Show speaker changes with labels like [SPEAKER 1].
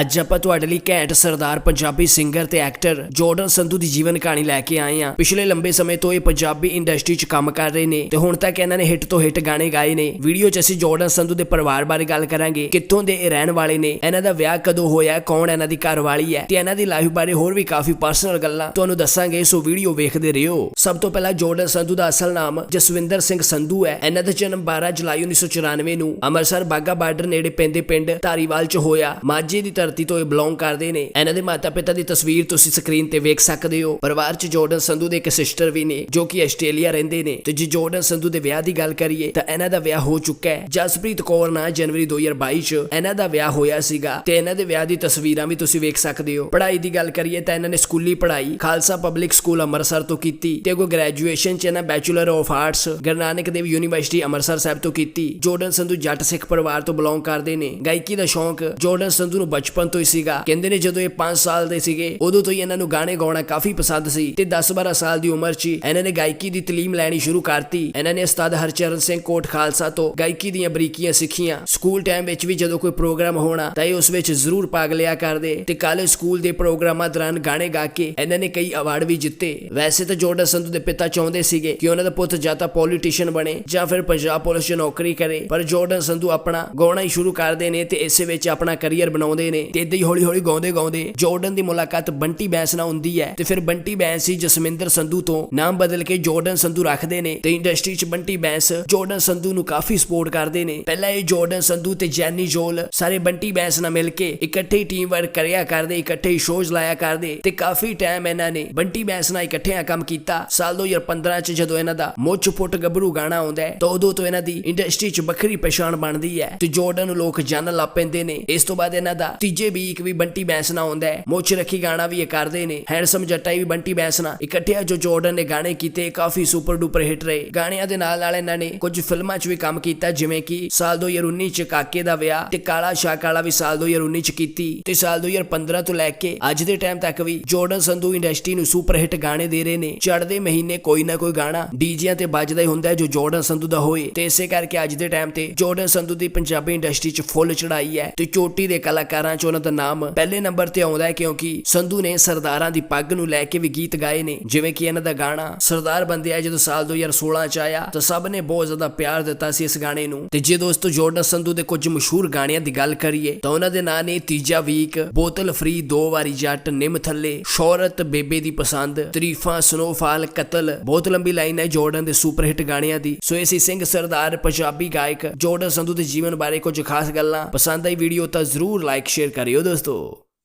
[SPEAKER 1] ਅੱਜ ਆਪਾਂ ਤੁਹਾਡੇ ਲਈ ਘੈਂਟ ਸਰਦਾਰ ਪੰਜਾਬੀ ਸਿੰਗਰ ਤੇ ਐਕਟਰ ਜਾਰਡਨ ਸੰਧੂ ਦੀ ਜੀਵਨ ਕਹਾਣੀ ਲੈ ਕੇ ਆਏ ਹਾਂ। ਪਿਛਲੇ ਲੰਬੇ ਸਮੇਂ ਤੋਂ ਇਹ ਪੰਜਾਬੀ ਇੰਡਸਟਰੀ 'ਚ ਕੰਮ ਕਰ ਰਹੇ ਨੇ ਤੇ ਹੁਣ ਤੱਕ ਇਹਨਾਂ ਨੇ ਹਿੱਟ ਤੋਂ ਹਿੱਟ ਗਾਣੇ ਗਾਏ ਨੇ। ਵੀਡੀਓ 'ਚ ਅਸੀਂ ਜੋਰਡਨ ਸੰਧੂ ਦੇ ਪਰਿਵਾਰ ਬਾਰੇ ਗੱਲ ਕਰਾਂਗੇ। ਕਿੱਥੋਂ ਦੇ ਇਹ ਰਹਿਣ ਵਾਲੇ ਨੇ? ਇਹਨਾਂ ਦਾ ਵਿਆਹ ਕਦੋਂ ਹੋਇਆ? ਕੌਣ ਇਹਨਾਂ ਦੀ ਘਰਵਾਲੀ ਹੈ? ਤੇ ਇਹਨਾਂ ਦੀ ਲਾਈਫ ਬਾਰੇ ਹੋਰ ਵੀ ਕਾਫੀ ਪਰਸਨਲ ਗੱਲਾਂ ਤੁਹਾਨੂੰ ਦੱਸਾਂਗੇ। ਸੋ ਵੀਡੀਓ ਵੇਖਦੇ ਰਹੋ। ਸਭ ਤੋਂ ਪਹਿਲਾਂ ਜੋਰਡਨ ਸੰਧੂ ਦਾ ਅਸਲ ਨਾਮ ਜਸਵਿੰਦਰ ਸਿੰਘ ਸੰਧੂ ਹੈ। ਇਹਨਾਂ ਦਾ ਜਨਮ 12 ਜੁਲਾਈ 1994 ਨੂੰ ਅੰਮ੍ਰਿਤਸਰ ਬਾਗਾ ਬਾਰਡਰ ਨੇੜੇ ਪੈਂਦੇ ਪਿੰਡ ਧਾਰੀਵਾਲ 'ਚ ਹੋਇਆ। ਮਾਝੇ ਦੀ ਧਰਤੀ ਤੋਂ ਇਹ ਬਿਲੋਂਗ ਕਰਦੇ ਨੇ। ਇਹਨਾਂ ਦੇ ਮਾਤਾ-ਪਿਤਾ ਦੀ ਤਸਵੀਰ ਤੁਸੀਂ ਸਕਰੀਨ ਤੇ ਵੇਖ ਸਕਦੇ ਹੋ। ਪਰਿਵਾਰ 'ਚ ਜੋਰਡਨ ਸੰਧੂ ਦੇ ਇੱਕ ਸਿਸਟਰ ਵੀ ਨੇ, ਜੋ ਕਿ ਆਸਟ੍ਰੇਲੀਆ ਰਹਿੰਦੇ ਨੇ। ਤੇ ਜੇ ਜਾਰਡਨ ਸੰਧੂ ਦੇ ਵਿਆਹ ਦੀ ਗੱਲ ਕਰੀਏ, ਤਾਂ ਇਹਨਾਂ ਦਾ ਵਿਆਹ ਹੋ ਚੁੱਕਾ ਹੈ। ਜਸਪ੍ਰੀਤ ਕੌਰ ਨਾਲ ਜਨਵਰੀ 2022 ਚ ਇਹਨਾਂ ਦਾ ਵਿਆਹ ਹੋਇਆ ਸੀਗਾ। ਤੇ ਇਹਨਾਂ ਦੇ ਵਿਆਹ ਦੀ ਤਸਵੀਰਾਂ ਵੀ ਤੁਸੀਂ ਵੇਖ ਸਕਦੇ ਹੋ। ਪੜ੍ਹਾਈ ਦੀ ਗੱਲ ਕਰੀਏ, ਤਾਂ ਇਹਨਾਂ ਨੇ ਸਕੂਲੀ ਪੜ੍ਹਾਈ ਖਾਲਸਾ ਪਬਲਿਕ ਸਕੂਲ ਅੰਮ੍ਰਿਤਸਰ ਤੋਂ ਕੀਤੀ ਤੇ ਕੋ ਗ੍ਰੈਜੂਏਸ਼ਨ ਚ ਇਹਨਾਂ bachelor of arts Guru Nanak Dev university Amritsar Sahib ਤੋਂ ਕੀਤੀ। ਜਾਰਡਨ ਸੰਧੂ ਜੱਟ ਸਿੱਖ ਪਰਿਵਾਰ ਤੋਂ ਬਿਲੋਂਗ ਕਰਦੇ ਨੇ। ਗਾਇਕੀ ਦਾ ਸ਼ੌਂਕ ਜਾਰਡਨ ਸੰਧੂ ਨੂੰ ਬਚਪਨ ਤੋਂ ਹੀ ਸੀਗਾ। ਕਹਿੰਦੇ ਨੇ ਜਦੋਂ ਇਹ 5 ਸਾਲ ਦੇ ਸੀਗੇ, ਉਦੋਂ ਤੋਂ ਹੀ ਇਹਨਾਂ ਨੂੰ ਗਾਣੇ ਗਾਉਣਾ ਕਾਫੀ ਪਸੰਦ ਸੀ ਤੇ 10-12 ਸਾਲ ਦੀ ਉਮਰ 'ਚ ਇਹਨਾਂ ਨੇ ਗਾਇਕੀ ਦੀ ਤਾਲੀਮ ਲੈਣੀ ਸ਼ੁਰੂ ਕਰਤੀ। ਇਹਨਾਂ ਨੇ ਉਸਤਾਦ ਹਰਚਰਨ ਸਿੰਘ ਕੋਟ ਖਾਲਸਾ ਤੋਂ ਗਾਇਕੀ ਦੀਆਂ ਬਰੀਕੀਆਂ ਸਿੱਖੀਆਂ। ਸਕੂਲ ਟਾਈਮ ਵਿੱਚ ਵੀ ਜਦੋਂ ਕੋਈ ਪ੍ਰੋਗਰਾਮ ਹੋਣਾ, ਤਾਂ ਇਹ ਉਸ ਵਿੱਚ ਜ਼ਰੂਰ ਭਾਗ ਲਿਆ ਕਰਦੇ ਤੇ ਕਾਲਜ ਸਕੂਲ ਦੇ ਪ੍ਰੋਗਰਾਮਾਂ ਦੌਰਾਨ ਗਾਣੇ ਗਾ ਕੇ ਇਹਨਾਂ ਨੇ ਕਈ ਅਵਾਰਡ ਵੀ ਜਿੱਤੇ। ਵੈਸੇ ਤਾਂ ਜੋਰਡਨ ਸੰਧੂ ਦੇ ਪਿਤਾ ਚਾਹੁੰਦੇ ਸੀਗੇ ਕਿ ਉਹਨਾਂ ਦਾ ਪੁੱਤ ਜਾਂ ਤਾਂ ਪੋਲੀਟੀਸ਼ੀਅਨ ਬਣੇ ਜਾਂ ਫਿਰ ਪੰਜਾਬ ਪੁਲਿਸ 'ਚ ਨੌਕਰੀ ਕਰੇ, ਪਰ ਜੋਰਡਨ ਸੰਧੂ ਆਪਣਾ ਗਾਉਣਾ ਹੀ ਸ਼ੁਰੂ ਕਰਦੇ ਨੇ ਤੇ ਇਸੇ ਵਿੱਚ ਆਪਣਾ ਕੈਰੀਅਰ ਬਣਾਉਂਦੇ ਨੇ। ਤੇ ਇਦਾਂ ਹੀ ਹੌਲੀ-ਹੌਲੀ ਗਾਉਂਦੇ ਗਾਉਂਦੇ ਜੋਰਡਨ ਦੀ ਮੁਲਾਕਾਤ ਬੰਟੀ ਬੈਂਸ ਨਾਲ ਹੁੰਦੀ ਹੈ ਤੇ ਫਿਰ ਬੰਟੀ ਬੈਂਸ ਹੀ ਜਸਮਿੰਦਰ ਸੰਧੂ ਤੋਂ ਨਾਮ ਬਦਲ ਕੇ ਜੋਰਡਨ ਸੰਧੂ ਰੱਖਦੇ ਨੇ ਤੇ ਇੰਡਸਟਰੀ 'ਚ ਬੰਟੀ ਬੈਂਸ ਜੋਰਡਨ ਸੰਧੂ ਨੂੰ ਕਾਫੀ ਸਪੋਰਟ ਕਰਦੇ ਨੇ। ਪਹਿਲਾਂ ਇਹ ਜੋਰਡਨ ਸੰਧੂ ਤੇ ਜੈਨੀ ਜੋਲ ਸਾਰੇ ਬੰਟੀ ਬੈਂਸ ਨਾਲ ਮਿਲ ਕੇ ਇਕੱਠੇ ਟੀਮ ਵਰਕ ਕਰਿਆ ਕਰਦੇ, ਇਕੱਠੇ ਹੀ ਸ਼ੋਜ਼ ਲਾਇਆ ਕਰਦੇ ਤੇ ਕਾਫੀ ਟਾਈਮ ਇਹਨਾਂ ਨੇ ਬੰਟੀ ਬੈਂਸ ਨਾਲ ਇਕੱਠਿਆਂ ਕੰਮ ਕੀਤਾ। ਸਾਲ 2015 ਚ ਜਦੋਂ ਇਹਨਾਂ ਦਾ ਮੁੱਛ ਫੁੱਟ ਗੱਭਰੂ ਗਾਣਾ ਆਉਂਦਾ ਹੈ ਤਾਂ ਉਦੋਂ ਤੋਂ ਇਹਨਾਂ ਦੀ ਇੰਡਸਟਰੀ 'ਚ ਵੱਖਰੀ ਪਛਾਣ ਬਣਦੀ ਹੈ ਤੇ ਜੋਰਡਨ ਨੂੰ ਲੋਕ ਜਾਣਨ ਲੱਗ ਪੈਂਦੇ ਨੇ। ਇਸ ਤੋਂ ਬਾਅਦ ਇਹਨਾਂ ਦਾ ਤੀਜੇ ਵੀਕ ਵੀ ਬੰਟੀ ਬੈਂਸ ਹੁੰਦਾ ਹੈ। ਮੁੱਛ ਰੱਖੀ ਗਾਣਾ ਵੀ ਇਹ ਕਰਦੇ ਨੇ। ਹੈਂਡਸਮ ਜੱਟਾਈ ਵੀ ਬੰਟੀ ਬੈਂਸ ਨਾਲ। ਜੋ ਜੋਰਡਨ ਨੇ ਗਾਣੇ ਕੀਤੇ ਕਾਫੀ ਸੁਪਰ ਡੂਪਰ ਹਿੱਟ ਰਹੇ। ਗਾਣਿਆਂ ਦੇ ਨਾਲ ਨਾਲ ਇਹਨਾਂ ਨੇ ਕੁਝ ਫਿਲਮਾਂ 'ਚ ਵੀ ਕੰਮ ਕੀਤਾ, ਜਿਵੇਂ ਕਿ ਸਾਲ 2019 ਚ ਕਾਕੇ ਦਾ ਵਿਆਹ ਤੇ ਕਾਲਾ ਸ਼ਾਹ ਕਾਲਾ ਵੀ ਸਾਲ 2019 ਚ ਕੀਤੀ ਤੇ ਸਾਲ 2015 ਤੋਂ ਲੈ ਕੇ ਅੱਜ ਦੇ ਟਾਈਮ ਤੱਕ ਵੀ ਜੋਰਡਨ ਸੰਧੂ ਇੰਡਸਟਰੀ ਨੂੰ ਸੁਪਰ ਹਿੱਟ ਗਾਣੇ ਦੇ ਰਹੇ ਨੇ। ਚੜ੍ਹਦੇ ਮਹੀਨੇ ਕੋਈ ਨਾ ਕੋਈ ਗਾਣਾ ਡੀਜਿਆਂ ਤੇ ਵੱਜਦਾ ਹੀ ਹੁੰਦਾ ਹੈ ਜੋ ਜੋਰਡਨ ਸੰਧੂ ਦਾ ਹੋਏ। ਤੇ ਇਸੇ ਕਰਕੇ ਅੱਜ ਦੇ ਟਾਈਮ ਤੇ ਜੋਰਡਨ ਸੰਧੂ ਦੀ ਪੰਜਾਬੀ ਇੰਡਸਟਰੀ 'ਚ ਫੁੱਲ ਚੜਾਈ ਹੈ ਤੇ ਚੋਟੀ ਦੇ ਕਲਾਕਾਰਾਂ 'ਚ ਉਹਨਾਂ ਦਾ ਨਾਮ ਪਹਿਲੇ ਨੰਬਰ ਤੇ ਆਉਂਦਾ ਹੈ ਕਿਉਂਕਿ ਸੰਧੂ ਨੇ ਸਰਦਾਰਾਂ ਦੀ ਪੱਗ ਨੂੰ ਲੈ ਕੇ ਵੀ ਗੀਤ ਗਾਏ ਨੇ। ਜਿਵੇਂ ਕਿ ਇਹਨਾਂ ਦਾ ਗਾਣਾ, ਸਰਦਾਰ ਬੰਦਿਆ ਜਦੋਂ ਸਾਲ 2016 ਚ ਆਇਆ ਤਾਂ ਸਭ ਨੇ ਬਹੁਤ ਜ਼ਿਆਦਾ ਪਿਆਰ ਦਿੱਤਾ ਸੀ ਇਸ ਗਾਣੇ ਨੂੰ। ਤੇ ਜੇ ਦੋਸਤੋ ਜੋਰਡਨ ਸੰਧੂ ਦੇ ਕੁਝ ਮਸ਼ਹੂਰ ਗਾਣਿਆਂ ਦੀ ਗੱਲ ਕਰੀਏ ਤਾਂ ਉਹਨਾਂ ਦੇ ਨਾਂ ਨੇ ਤੀਜਾ ਵੀਕ, ਬੋਤਲ ਫਰੀ ਦੋ ਵਾਰੀ ਜੱਟ ਨਿਮ ਥੱਲੇ, ਸ਼ੌਹਰਤ ਬੇਬੇ ਦੀ ਪਸੰਦ, ਤਰੀਫਾਂ, ਸਨੋਫਾਲ, ਕਤਲ, ਬਹੁਤ ਲੰਬੀ ਲਾਈਨ ਹੈ ਜੋਰਡਨ ਦੇ ਸੁਪਰ ਹਿੱਟ ਗਾਣਿਆਂ ਦੀ। ਸੋ ਇਸੀ ਸਿੰਘ ਸਰਦਾਰ, ਪੰਜਾਬੀ ਗਾਇਕ ਜੋਰਡਨ ਸੰਧੂ ਦੇ ਜੀਵਨ ਬਾਰੇ ਕੁਝ ਖਾਸ ਗੱਲਾਂ। ਪਸੰਦ ਆਈ ਵੀਡੀਓ ਤਾਂ ਜ਼ਰੂਰ ਲਾਈਕ ਸ਼ੇਅਰ ਕਰਿਓ ਦੋਸਤੋ